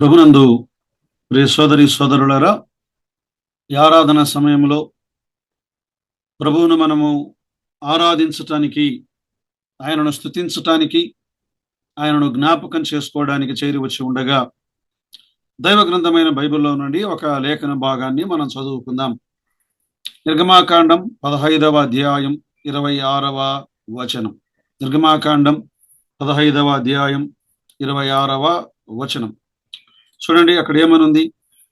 ప్రభునందు ప్రియ సోదరి సోదరులరా ఈ ఆరాధన సమయంలో ప్రభువును మనము ఆరాధించటానికి ఆయనను స్థుతించటానికి ఆయనను జ్ఞాపకం చేసుకోవడానికి చేరి వచ్చి ఉండగా దైవ గ్రంథమైన బైబిల్లో నుండి ఒక లేఖన భాగాన్ని మనం చదువుకుందాం. నిర్గమాకాండం పదహైదవ అధ్యాయం ఇరవై ఆరవ వచనం. నిర్గమాకాండం పదహైదవ అధ్యాయం ఇరవై ఆరవ వచనం. చూడండి అక్కడ ఏమనుంది?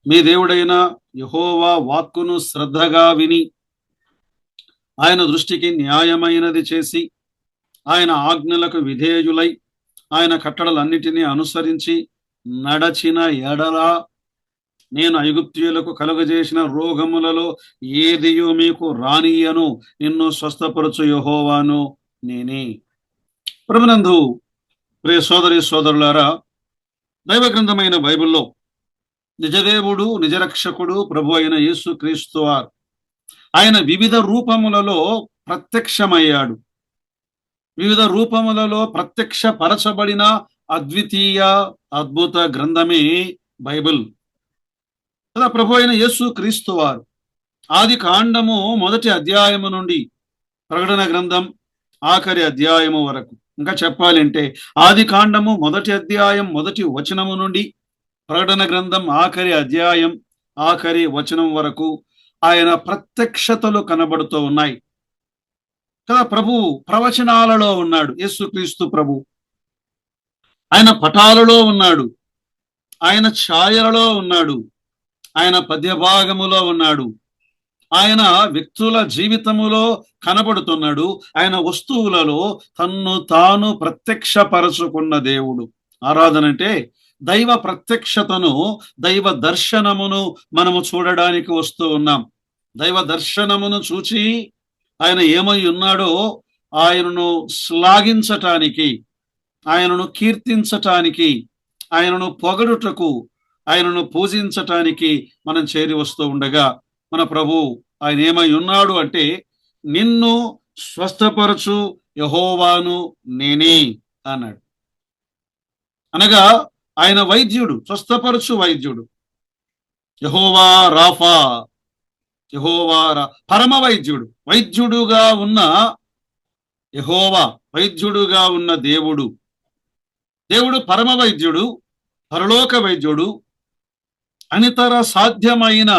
మీ దేవుడైన యహోవా వాక్కును శ్రద్ధగా విని ఆయన దృష్టికి న్యాయమైనది చేసి ఆయన ఆజ్ఞలకు విధేయులై ఆయన కట్టడలన్నిటినీ అనుసరించి నడచిన ఎడలా నేను ఐగుప్తియులకు కలుగజేసిన రోగములలో ఏదియో మీకు రానియను నిన్ను స్వస్థపరచు యహోవాను నేనే. ప్రభునందు ప్రియ సోదరి సోదరులారా దైవ గ్రంథమైన బైబిల్లో నిజదేవుడు నిజరక్షకుడు ప్రభు అయిన యేసు క్రీస్తువారు ఆయన వివిధ రూపములలో ప్రత్యక్షమయ్యాడు. వివిధ రూపములలో ప్రత్యక్ష పరచబడిన అద్వితీయ అద్భుత గ్రంథమే బైబిల్. కదా ప్రభు అయిన యేసు క్రీస్తు వారు ఆది కాండము మొదటి అధ్యాయము నుండి ప్రకటన గ్రంథం ఆఖరి అధ్యాయము వరకు ఇంకా చెప్పాలంటే ఆది కాండము మొదటి అధ్యాయం మొదటి వచనము నుండి ప్రకటన గ్రంథం ఆఖరి అధ్యాయం ఆఖరి వచనం వరకు ఆయన ప్రత్యక్షతలు కనబడుతూ ఉన్నాయి. కదా ప్రభు ప్రవచనాలలో ఉన్నాడు. యేసుక్రీస్తు ప్రభు. ఆయన పటాలలో ఉన్నాడు. ఆయన ఛాయలలో ఉన్నాడు. ఆయన పద్యభాగములో ఉన్నాడు. ఆయన వ్యక్తుల జీవితములో కనబడుతున్నాడు. ఆయన వస్తువులలో తన్ను తాను ప్రత్యక్షపరచుకున్న దేవుడు. ఆరాధన అంటే దైవ ప్రత్యక్షతను దైవ దర్శనమును మనము చూడడానికి వస్తూ ఉన్నాం. దైవ దర్శనమును చూచి ఆయన ఏమై ఉన్నాడో ఆయనను శ్లాఘించటానికి ఆయనను కీర్తించటానికి ఆయనను పొగడుటకు ఆయనను పూజించటానికి మనం చేరి వస్తూ ఉండగా మన ప్రభు ఆయన ఏమై ఉన్నాడు అంటే నిన్ను స్వస్థపరచు యహోవాను నేనే అన్నాడు. అనగా ఆయన వైద్యుడు స్వస్థపరచు వైద్యుడు. యహోవా రాఫా యహోవా రా పరమ వైద్యుడు వైద్యుడుగా ఉన్న యహోవా వైద్యుడుగా ఉన్న దేవుడు. దేవుడు పరమ వైద్యుడు పరలోక వైద్యుడు అనితర సాధ్యమైన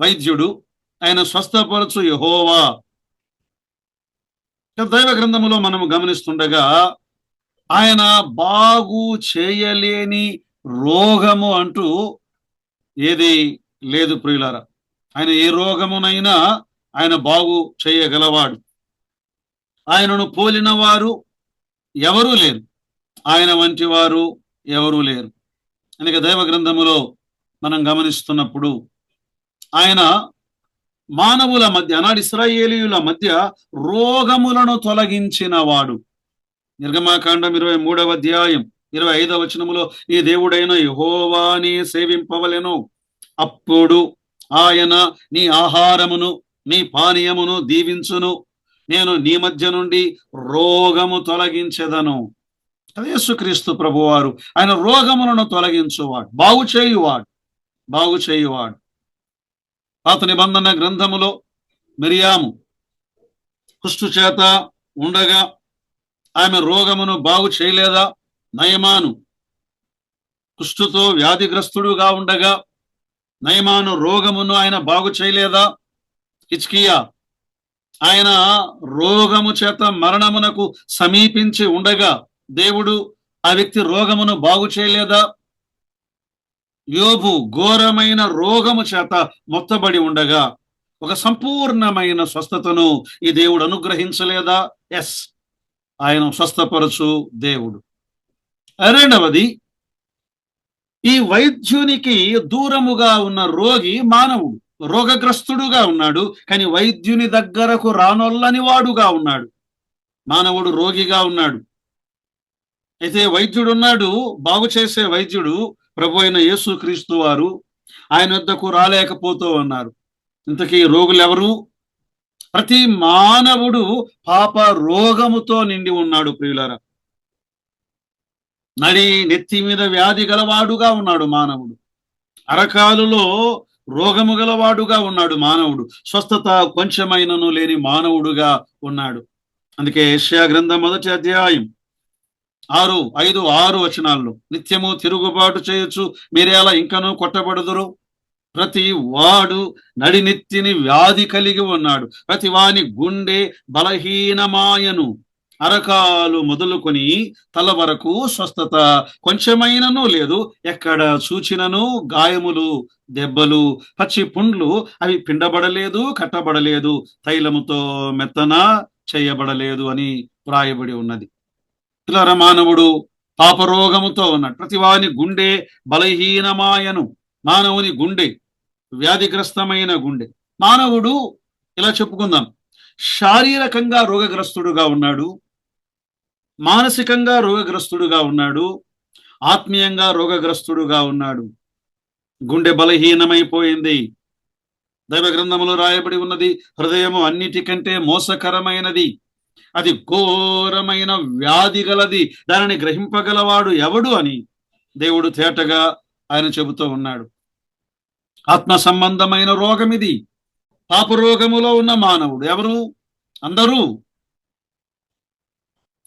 వైద్యుడు ఆయన స్వస్థపరచు యహోవా. దైవ గ్రంథములో మనము గమనిస్తుండగా ఆయన బాగు చేయలేని రోగము అంటూ ఏది లేదు ప్రియులారా. ఆయన ఏ రోగమునైనా ఆయన బాగు చేయగలవాడు. ఆయనను పోలిన వారు ఎవరూ లేరు. ఆయన వంటి వారు ఎవరూ లేరు. అందుకే దైవ గ్రంథములో మనం గమనిస్తున్నప్పుడు ఆయన మానవుల మధ్య అనాడు ఇస్రాయేలీయుల మధ్య రోగములను తొలగించిన వాడు నిర్గమాకాండం ఇరవై మూడవ అధ్యాయం ఇరవై ఐదవ వచనములో ఈ దేవుడైన యహోవాని సేవింపవలెను. అప్పుడు ఆయన నీ ఆహారమును నీ పానీయమును దీవించును. నేను నీ మధ్య నుండి రోగము తొలగించెదను. యేసుక్రీస్తు ప్రభువారు. ఆయన రోగములను తొలగించువాడు బాగు చేయువాడు బాగు చేయువాడు పాత నిబంధన గ్రంథములో మిరియాము కుష్టు చేత ఉండగా ఆమె రోగమును బాగు చేయలేదా? నయమాను కుష్టుతో వ్యాధిగ్రస్తుడుగా ఉండగా నయమాను రోగమును ఆయన బాగు చేయలేదా? హిచ్కియా ఆయన రోగము చేత మరణమునకు సమీపించి ఉండగా దేవుడు ఆ వ్యక్తి రోగమును బాగు చేయలేదా? యోబు ఘోరమైన రోగము చేత మొత్తబడి ఉండగా ఒక సంపూర్ణమైన స్వస్థతను ఈ దేవుడు అనుగ్రహించలేదా? ఎస్ ఆయన స్వస్థపరచు దేవుడు. రెండవది ఈ వైద్యునికి దూరముగా ఉన్న రోగి మానవుడు రోగగ్రస్తుడుగా ఉన్నాడు కానీ వైద్యుని దగ్గరకు రానొల్లని వాడుగా ఉన్నాడు. మానవుడు రోగిగా ఉన్నాడు. అయితే వైద్యుడు ఉన్నాడు బాగు చేసే వైద్యుడు ప్రభు అయిన యేసు క్రీస్తు వారు ఆయన వద్దకు రాలేకపోతూ ఉన్నారు. ఇంతకీ రోగులు ఎవరు? ప్రతి మానవుడు పాప రోగముతో నిండి ఉన్నాడు ప్రియులరా. నడి నెత్తి మీద వ్యాధి గలవాడుగా ఉన్నాడు మానవుడు. అరకాలులో రోగము గలవాడుగా ఉన్నాడు మానవుడు. స్వస్థత కొంచెమైనను లేని మానవుడుగా ఉన్నాడు. అందుకే ఏషియా గ్రంథం మొదటి అధ్యాయం ఆరు ఐదు ఆరు వచనాల్లో. నిత్యము తిరుగుబాటు చేయొచ్చు మీరేలా ఇంకనూ కొట్టబడుదురు? ప్రతి వాడు నడినెత్తిని వ్యాధి కలిగి ఉన్నాడు. ప్రతి వాని గుండె బలహీనమాయను. అరకాలు మొదలుకొని తల వరకు స్వస్థత కొంచెమైనను లేదు ఎక్కడ సూచినను గాయములు దెబ్బలు పచ్చి పుండ్లు అవి పిండబడలేదు కట్టబడలేదు తైలముతో మెత్తన చేయబడలేదు అని వ్రాయబడి ఉన్నది. పిల్లర మానవుడు పాపరోగముతో ఉన్నాడు. ప్రతివాని గుండె బలహీనమాయను. మానవుని గుండె వ్యాధిగ్రస్తమైన గుండె. మానవుడు ఇలా చెప్పుకుందాం. శారీరకంగా రోగగ్రస్తుడుగా ఉన్నాడు. మానసికంగా రోగగ్రస్తుడుగా ఉన్నాడు. ఆత్మీయంగా రోగగ్రస్తుడుగా ఉన్నాడు. గుండె బలహీనమైపోయింది. దైవ గ్రంథములో రాయబడి ఉన్నది హృదయము అన్నిటికంటే మోసకరమైనది. అది ఘోరమైన వ్యాధి గలది. దానిని గ్రహింపగలవాడు ఎవడు అని దేవుడు తేటగా ఆయన చెబుతూ ఉన్నాడు. ఆత్మ సంబంధమైన రోగం ఇది పాపరోగములో ఉన్న మానవుడు ఎవరు? అందరూ.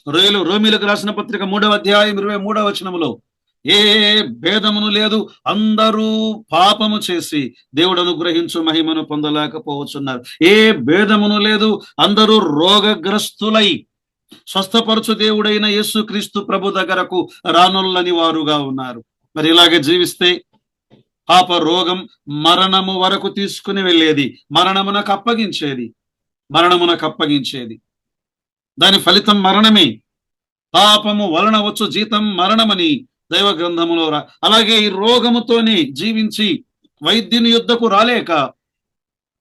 రోయలు రోమిలకు రాసిన పత్రిక మూడవ అధ్యాయం ఇరవై మూడవ వచనములో ఏ భేదమును లేదు. అందరూ పాపము చేసి దేవుడు అనుగ్రహించు మహిమను పొందలేకపోవచ్చున్నారు ఏ భేదమును లేదు. అందరూ రోగగ్రస్తులై స్వస్థపరచు దేవుడైన యేసు క్రీస్తు ప్రభు దగ్గరకు రానుల్లని వారుగా ఉన్నారు. మరి ఇలాగే జీవిస్తే పాప రోగం మరణము వరకు తీసుకుని వెళ్ళేది. మరణమునకు అప్పగించేది. మరణమునకు అప్పగించేది. దాని ఫలితం మరణమే. పాపము వలన వచ్చు జీతం మరణమని దైవ గ్రంథములో రా. అలాగే ఈ రోగముతోనే జీవించి వైద్యుని యుద్ధకు రాలేక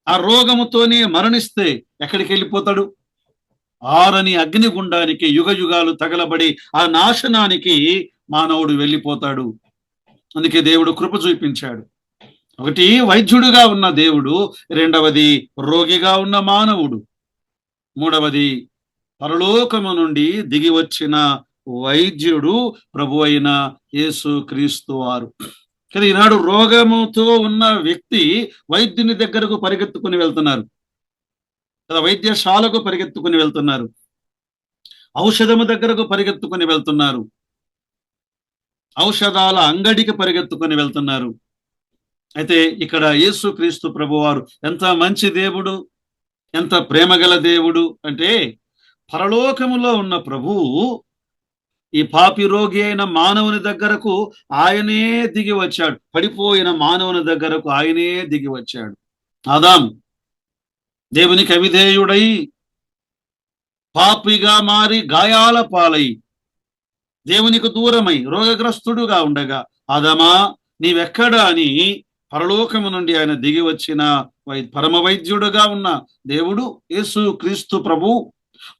ఆ రోగముతోనే మరణిస్తే ఎక్కడికి వెళ్ళిపోతాడు? ఆరని అగ్నిగుండానికి యుగ యుగాలు తగలబడి ఆ నాశనానికి మానవుడు వెళ్ళిపోతాడు. అందుకే దేవుడు కృప చూపించాడు. ఒకటి వైద్యుడిగా ఉన్న దేవుడు రెండవది రోగిగా ఉన్న మానవుడు మూడవది పరలోకము నుండి దిగి వచ్చిన వైద్యుడు ప్రభు అయిన యేసు క్రీస్తు వారు. కానీ ఈనాడు రోగముతో ఉన్న వ్యక్తి వైద్యుని దగ్గరకు పరిగెత్తుకుని వెళ్తున్నారు. కదా వైద్యశాలకు పరిగెత్తుకుని వెళ్తున్నారు. ఔషధము దగ్గరకు పరిగెత్తుకుని వెళ్తున్నారు. ఔషధాల అంగడికి పరిగెత్తుకుని వెళ్తున్నారు. అయితే ఇక్కడ యేసు క్రీస్తు ప్రభువారు ఎంత మంచి దేవుడు ఎంత ప్రేమగల దేవుడు అంటే పరలోకములో ఉన్న ప్రభువు ఈ పాపి రోగి అయిన మానవుని దగ్గరకు ఆయనే దిగి వచ్చాడు. పడిపోయిన మానవుని దగ్గరకు ఆయనే దిగి వచ్చాడు. ఆదాము దేవునికి అవిధేయుడై పాపిగా మారి గాయాల పాలై దేవునికి దూరమై రోగగ్రస్తుడుగా ఉండగా ఆదమా నీవెక్కడా అని పరలోకము నుండి ఆయన దిగి వచ్చిన వై పరమ వైద్యుడుగా ఉన్న దేవుడు యేసు క్రీస్తు ప్రభు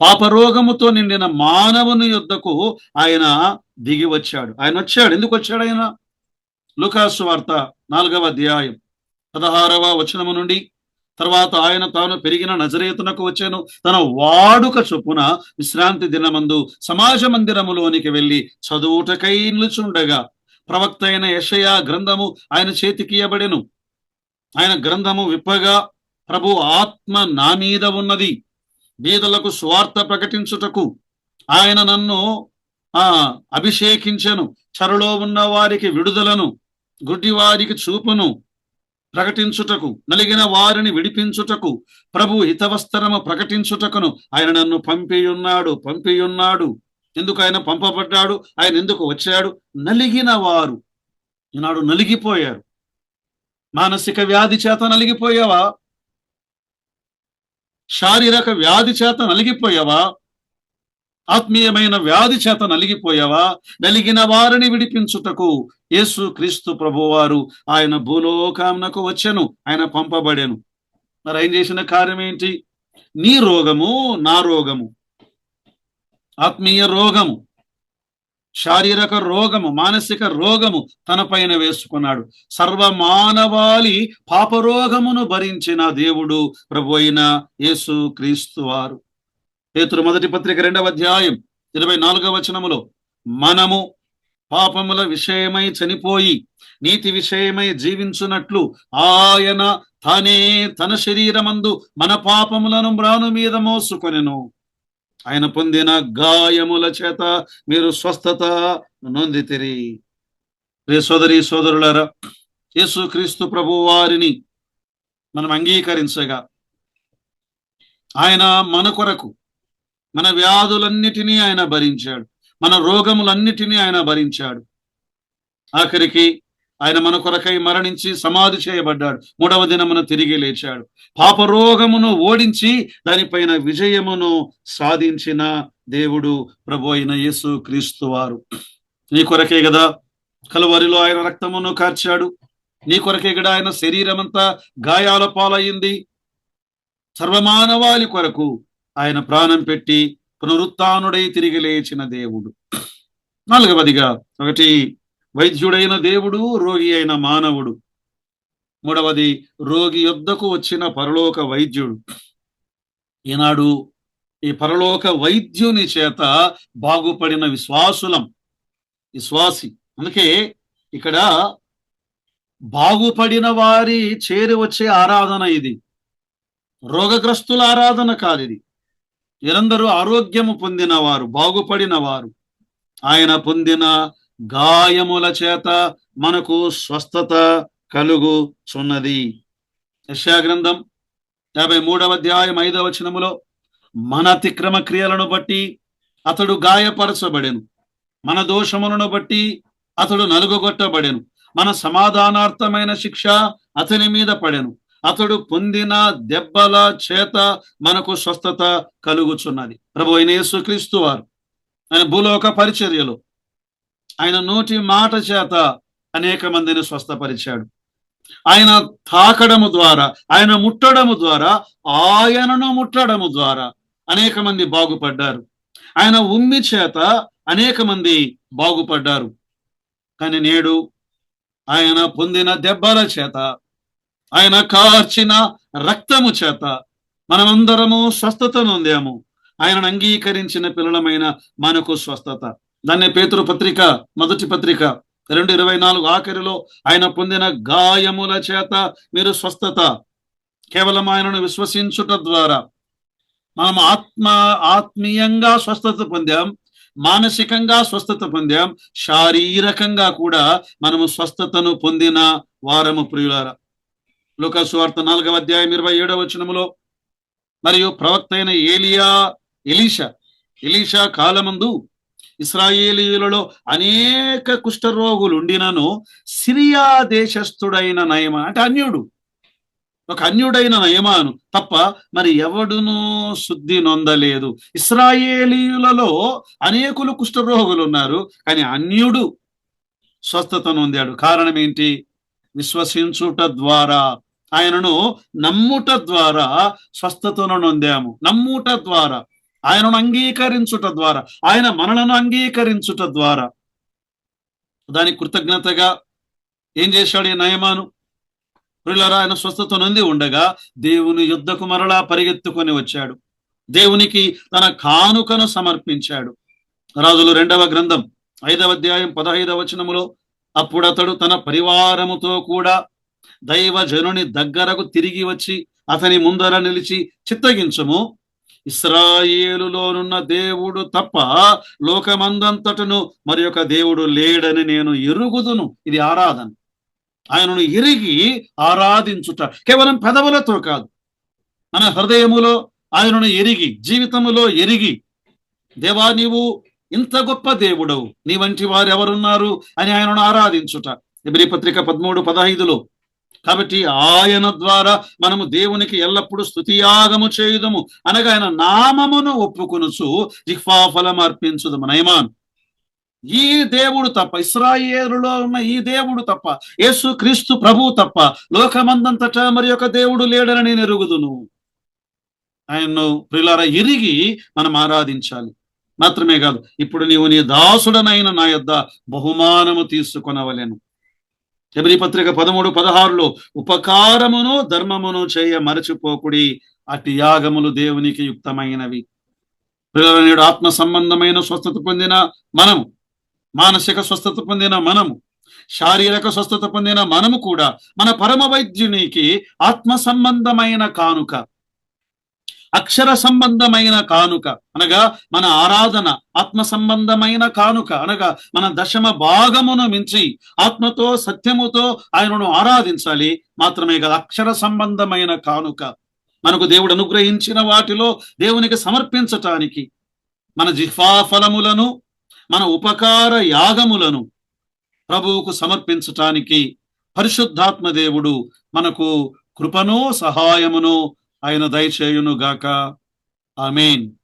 పాపరోగముతో నిండిన మానవుని యుద్ధకు ఆయన దిగి వచ్చాడు. ఆయన వచ్చాడు. ఎందుకు వచ్చాడు ఆయన? లుకాసు వార్త నాలుగవ అధ్యాయం పదహారవ వచనము నుండి. తర్వాత ఆయన తాను పెరిగిన నజరేతునకు వచ్చాను. తన వాడుక చొప్పున విశ్రాంతి దినమందు సమాజ మందిరములోనికి వెళ్ళి చదువుటకై నిలుచుండగా ప్రవక్త అయిన యషయా గ్రంథము ఆయన చేతికి ఆయన గ్రంథము విప్పగా ప్రభు ఆత్మ నా మీద ఉన్నది. బీదలకు స్వార్థ ప్రకటించుటకు ఆయన నన్ను ఆ అభిషేకించను. చెరలో ఉన్న వారికి విడుదలను గుడ్డి వారికి చూపును ప్రకటించుటకు నలిగిన వారిని విడిపించుటకు ప్రభు హితవస్త్రము ప్రకటించుటకును ఆయన నన్ను పంపియున్నాడు పంపియున్నాడు. ఎందుకు ఆయన పంపబడ్డాడు? ఆయన ఎందుకు వచ్చాడు? నలిగిన వారు. ఈనాడు నలిగిపోయారు. మానసిక వ్యాధి చేత నలిగిపోయావా? శారీరక వ్యాధి చేత నలిగిపోయావా? ఆత్మీయమైన వ్యాధి చేత నలిగిపోయావా? నలిగిన వారిని విడిపించుటకు యేసు క్రీస్తు ప్రభువారు ఆయన భూలోకామునకు వచ్చాను ఆయన పంపబడెను. మరి ఆయన చేసిన కార్యం ఏంటి? నీ రోగము నా రోగము. ఆత్మీయ రోగము. శారీరక రోగము మానసిక రోగము తన పైన వేసుకున్నాడు. సర్వ మానవాళి పాపరోగమును భరించిన దేవుడు ప్రభు అయిన యేసు క్రీస్తు వారు. పేతురు మొదటి పత్రిక రెండవ అధ్యాయం ఇరవై నాలుగవ వచనములో మనము పాపముల విషయమై చనిపోయి నీతి విషయమై జీవించున్నట్లు ఆయన తనే తన శరీరమందు మన పాపములను మ్రాను మీద మోసుకొనెను. ఆయన పొందిన గాయముల చేత మీరు స్వస్థత నొందితిరి. రే సోదరి సోదరులారా యేసు క్రీస్తు ప్రభు వారిని మనం అంగీకరించగా ఆయన మన కొరకు మన వ్యాధులన్నిటినీ ఆయన భరించాడు మన రోగములన్నిటినీ ఆయన భరించాడు. ఆఖరికి ఆయన మన కొరకై మరణించి సమాధి చేయబడ్డాడు. మూడవ దినమున తిరిగి లేచాడు. పాపరోగమును ఓడించి దానిపైన విజయమును సాధించిన దేవుడు ప్రభు అయిన యేసు క్రీస్తు వారు. నీ కొరకే కదా కలువరిలో ఆయన రక్తమును కార్చాడు. నీ కొరకే కదా ఆయన శరీరం అంతా గాయాల పాలయ్యింది. సర్వమానవాళి కొరకు ఆయన ప్రాణం పెట్టి పునరుత్డై తిరిగి లేచిన దేవుడు. నాలుగవదిగా ఒకటి వైద్యుడైన దేవుడు రోగి అయిన మానవుడు. మూడవది రోగి యొద్దకు వచ్చిన పరలోక వైద్యుడు. ఈనాడు ఈ పరలోక వైద్యుని చేత బాగుపడిన విశ్వాసులం. విశ్వాసి. అందుకే ఇక్కడ బాగుపడిన వారి చేరి వచ్చే ఆరాధన ఇది. రోగగ్రస్తుల ఆరాధన కాదు ఇది. వీరందరూ ఆరోగ్యము పొందిన వారు బాగుపడిన వారు ఆయన పొందిన గాయముల చేత మనకు స్వస్థత కలుగుచున్నది. యశా యాభై మూడవ అధ్యాయం ఐదవ వచనములో మన అతిక్రమ క్రియలను బట్టి అతడు గాయపరచబడెను. మన దోషములను బట్టి అతడు నలుగుగొట్టబడెను. మన సమాధానార్థమైన శిక్ష అతని మీద పడెను. అతడు పొందిన దెబ్బల చేత మనకు స్వస్థత కలుగుచున్నది. ప్రభు అయిన యేసుక్రీస్తు వారు ఆయన భూలోక పరిచర్యలు ఆయన నోటి మాట చేత అనేక మందిని స్వస్థపరిచాడు. ఆయన తాకడము ద్వారా ఆయన ముట్టడము ద్వారా ఆయనను ముట్టడము ద్వారా అనేక మంది బాగుపడ్డారు. ఆయన ఉమ్మి చేత అనేక మంది బాగుపడ్డారు. కానీ నేడు ఆయన పొందిన దెబ్బల చేత ఆయన కార్చిన రక్తము చేత మనమందరము స్వస్థత నొందాము. ఆయనను అంగీకరించిన పిల్లలమైన మనకు స్వస్థత. దాన్ని పేతురు పత్రిక మొదటి పత్రిక. రెండు ఇరవై నాలుగు ఆఖరిలో ఆయన పొందిన గాయముల చేత మీరు స్వస్థత. కేవలం ఆయనను విశ్వసించుట ద్వారా. మనం ఆత్మ ఆత్మీయంగా స్వస్థత పొందాం మానసికంగా స్వస్థత పొందాం శారీరకంగా కూడా మనము స్వస్థతను పొందిన వారము ప్రియులారా. లోకస్వార్త నాలుగవ అధ్యాయం ఇరవై ఏడవ వచనములో మరియు ప్రవక్త అయిన ఏలియా ఎలీషా ఎలీషా కాలమందు ఇస్రాయేలీయులలో అనేక కుష్ఠరోగులు ఉండినను సిరియా దేశస్థుడైన నయమ అంటే అన్యుడు. ఒక అన్యుడైన నయమాను తప్ప మరి ఎవడునూ శుద్ధి నొందలేదు. ఇస్రాయేలీయులలో అనేకులు కుష్ఠరోగులు ఉన్నారు కానీ అన్యుడు స్వస్థత నొందాడు. కారణం ఏంటి విశ్వసించుట ద్వారా. ఆయనను నమ్ముట ద్వారా స్వస్థతను నొందాము. నమ్ముట ద్వారా. ఆయనను అంగీకరించుట ద్వారా ఆయన మనలను అంగీకరించుట ద్వారా. దానికి కృతజ్ఞతగా ఏం చేశాడు ఈ నయమాను? ప్రియులరా ఆయన స్వస్థత నొంది ఉండగా దేవుని యుద్ధకు మరలా పరిగెత్తుకొని వచ్చాడు. దేవునికి తన కానుకను సమర్పించాడు. రాజులు రెండవ గ్రంథం ఐదవ అధ్యాయం పదహైదవ వచనములో అప్పుడు అతడు తన పరివారముతో కూడా దైవ జనుని దగ్గరకు తిరిగి వచ్చి అతని ముందర నిలిచి చిత్తగించము. ఇస్రాయేలులోనున్న దేవుడు తప్ప లోకమందంతటను మరి యొక్క దేవుడు లేడని నేను ఎరుగుదును. ఇది ఆరాధన. ఆయనను ఎరిగి ఆరాధించుట కేవలం పెదవులతో కాదు. మన హృదయములో ఆయనను ఎరిగి జీవితములో ఎరిగి దేవా నీవు ఇంత గొప్ప దేవుడవు. నీ వంటి వారు ఎవరున్నారు అని ఆయనను ఆరాధించుట. ఎబ్రి పత్రిక పదమూడు పదహైదులో కాబట్టి ఆయన ద్వారా మనము దేవునికి ఎల్లప్పుడూ స్థుతియాగము చేయుదము. అనగా ఆయన నామమును ఒప్పుకొనుచు జిహ్వా ఫలం అర్పించుదము. నయమాన్ ఈ దేవుడు తప్ప ఇస్రాయేలులో ఉన్న ఈ దేవుడు తప్ప యేసు క్రీస్తు ప్రభు తప్ప లోకమందంతటా మరి యొక్క దేవుడు లేడని నేను ఎరుగుదును. ఆయన్ను ప్రిలార ఎరిగి మనం ఆరాధించాలి. మాత్రమే కాదు ఇప్పుడు నీవు నీ దాసుడనైన నా యొద్ద బహుమానము తీసుకొనవలేను. ఎబరి పత్రిక పదమూడు పదహారులో ఉపకారమును ధర్మమును చేయ మరచిపోకుడి అటు యాగములు దేవునికి యుక్తమైనవి. పిల్లలనేడు ఆత్మ సంబంధమైన స్వస్థత పొందిన మనము మానసిక స్వస్థత పొందిన మనము శారీరక స్వస్థత పొందిన మనము కూడా మన పరమ వైద్యునికి ఆత్మ సంబంధమైన కానుక. అక్షర సంబంధమైన కానుక అనగా మన ఆరాధన ఆత్మ సంబంధమైన కానుక అనగా మన దశమ భాగమును మించి ఆత్మతో సత్యముతో ఆయనను ఆరాధించాలి. మాత్రమే కదా అక్షర సంబంధమైన కానుక. మనకు దేవుడు అనుగ్రహించిన వాటిలో దేవునికి సమర్పించటానికి మన జిహ్వా ఫలములను మన ఉపకార యాగములను ప్రభువుకు సమర్పించటానికి పరిశుద్ధాత్మ దేవుడు మనకు కృపను సహాయమును ఆయన దయచేయునుగాక ఆమెన్.